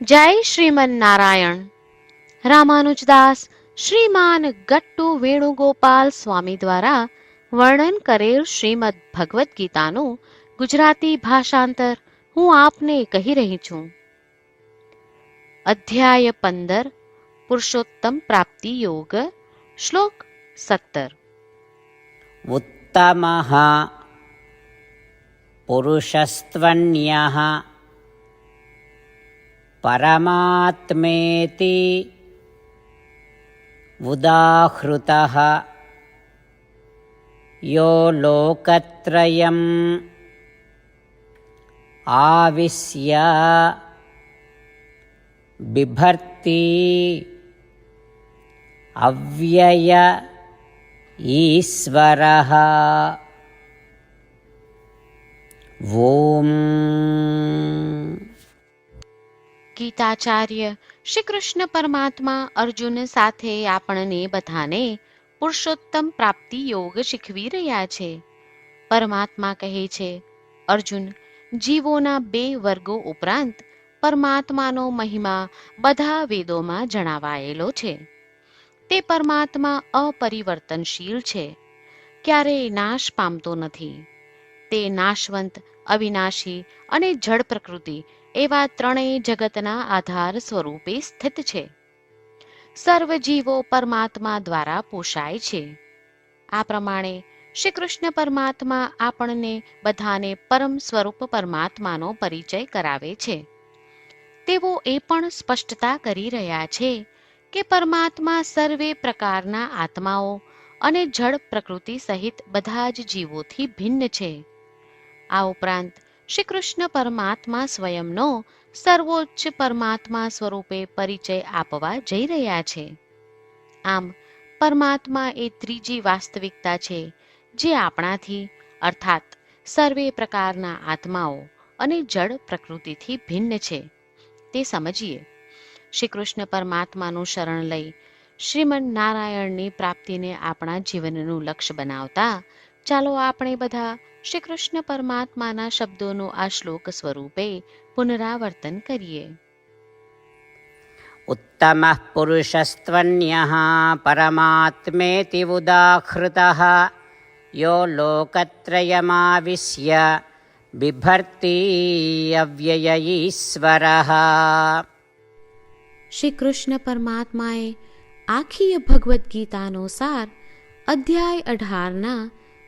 જય શ્રીમન નારાયણ રામાનુજદાસ શ્રીમાન ગટ્ટુ વેણુગોપાલ સ્વામી દ્વારા વર્ણન કરેલ શ્રીમદ ભગવદ્ ગીતાનું ગુજરાતી ભાષાંતર હું આપને કહી રહી છું. અધ્યાય પંદર, પુરુષોત્તમ પ્રાપ્તિ યોગ, શ્લોક સત્તર. ઉત્તમ પુરુષસ્ત્વન્યા परमात्मेति उदाहृतः यो लोकत्रयम् आविश्य बिभर्ति अव्यय ईश्वरः ॐ ગીતાચાર્ય શ્રી કૃષ્ણ પરમાત્મા અર્જુન સાથે આપણને બધાને પુરુષોત્તમ પ્રાપ્તિ યોગ શીખવી રહ્યા છે. પરમાત્મા કહે છે, અર્જુન, જીવોના બે વર્ગો ઉપરાંત પરમાત્માનો મહિમા બધા વેદોમાં જણાવાયેલો છે. તે પરમાત્મા અપરિવર્તનશીલ છે. ક્યારેય નાશ પામતો નથી. તે નાશવંત, અવિનાશી અને જળ પ્રકૃતિ એવા ત્રણેય જગતના આધાર સ્વરૂપે સ્થિત છે. સર્વ જીવો પરમાત્મા દ્વારા પોષાય છે. આ પ્રમાણે શ્રી કૃષ્ણ પરમાત્મા આપણને બધાને પરમ સ્વરૂપ પરમાત્માનો પરિચય કરાવે છે. તેઓ એ પણ સ્પષ્ટતા કરી રહ્યા છે કે પરમાત્મા સર્વે પ્રકારના આત્માઓ અને જળ પ્રકૃતિ સહિત બધા જ જીવોથી ભિન્ન છે. આ ઉપરાંત શ્રી કૃષ્ણ પરમાત્મા સ્વયંનો સર્વોચ્ચ પરમાત્મા સ્વરૂપે પરિચય આપવા જઈ રહ્યા છે. આમ, પરમાત્મા એ ત્રીજી વાસ્તવિકતા છે, જે આપણાથી, અર્થાત સર્વે પ્રકારના આત્માઓ અને જળ પ્રકૃતિથી ભિન્ન છે. તે સમજીએ. શ્રી કૃષ્ણ પરમાત્માનું શરણ લઈ શ્રીમન નારાયણની પ્રાપ્તિને આપણા જીવનનું લક્ષ્ય બનાવતા ચાલો આપણે બધા શ્રી કૃષ્ણ પરમાત્માના શબ્દોનું આ શ્લોક સ્વરૂપે પુનરાવર્તન કરીએ. ઉત્તમ પુરુષસ્ત્વન્ય પરમાત્મેતિ ઉદાહૃત યો લોકત્રયમાવિશ્ય બિભર્તી અવ્યય ઈશ્વર શ્રી કૃષ્ણ પરમાત્માએ આખી ભગવદ્ ગીતાનો સાર અધ્યાય અઢારના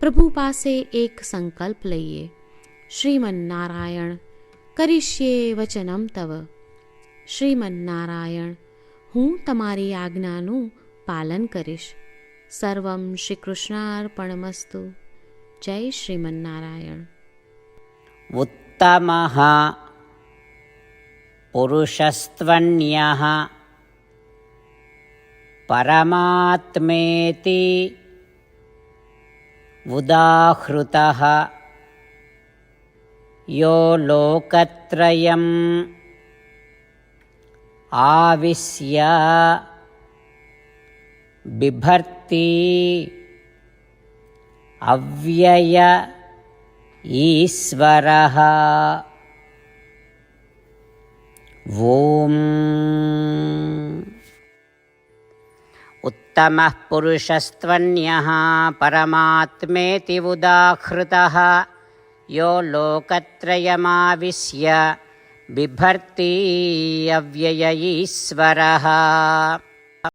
પ્રભુ પાસે એક સંકલ્પ લઈએ શ્રીમન્નારાયણ કરીશ્યે વચનમ તવ શ્રીમન્નારાયણ હું તમારી આજ્ઞાનું પાલન કરીશ સર્વમ શ્રી કૃષ્ણાર્પણમસ્તુ જય શ્રીમન્નારાયણ उत्तमः पुरुषस्त्वन्यः परमात्मेति उदाहृतः यो लोकत्रयम् आविश्य बिभर्ति अव्यय ईश्वरः ॐ उत्तमः पुरुषस्त्वन्यः परमात्मेति उदाहृतः यो लोकत्रयमाविश्य बिभर्ति अव्यय ईश्वरः